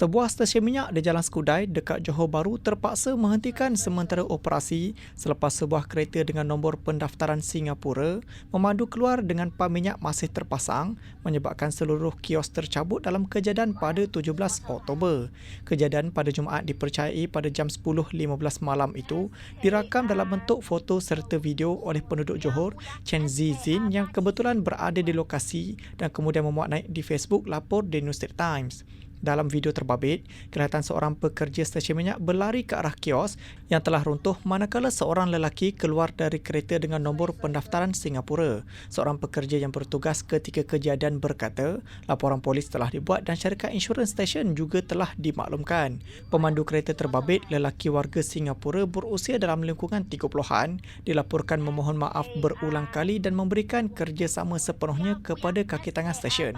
Sebuah stesen minyak di Jalan Skudai dekat Johor Bahru terpaksa menghentikan sementara operasi selepas sebuah kereta dengan nombor pendaftaran Singapura memandu keluar dengan pam minyak masih terpasang menyebabkan seluruh kios tercabut dalam kejadian pada 17 Oktober. Kejadian pada Jumaat dipercayai pada jam 10.15 malam itu dirakam dalam bentuk foto serta video oleh penduduk Johor Chen Zizin yang kebetulan berada di lokasi dan kemudian memuat naik di Facebook lapor The New State Times. Dalam video terbabit, kelihatan seorang pekerja stesen minyak berlari ke arah kios yang telah runtuh manakala seorang lelaki keluar dari kereta dengan nombor pendaftaran Singapura. Seorang pekerja yang bertugas ketika kejadian berkata, laporan polis telah dibuat dan syarikat insurans stesen juga telah dimaklumkan. Pemandu kereta terbabit, lelaki warga Singapura berusia dalam lingkungan 30-an, dilaporkan memohon maaf berulang kali dan memberikan kerjasama sepenuhnya kepada kaki tangan stesen.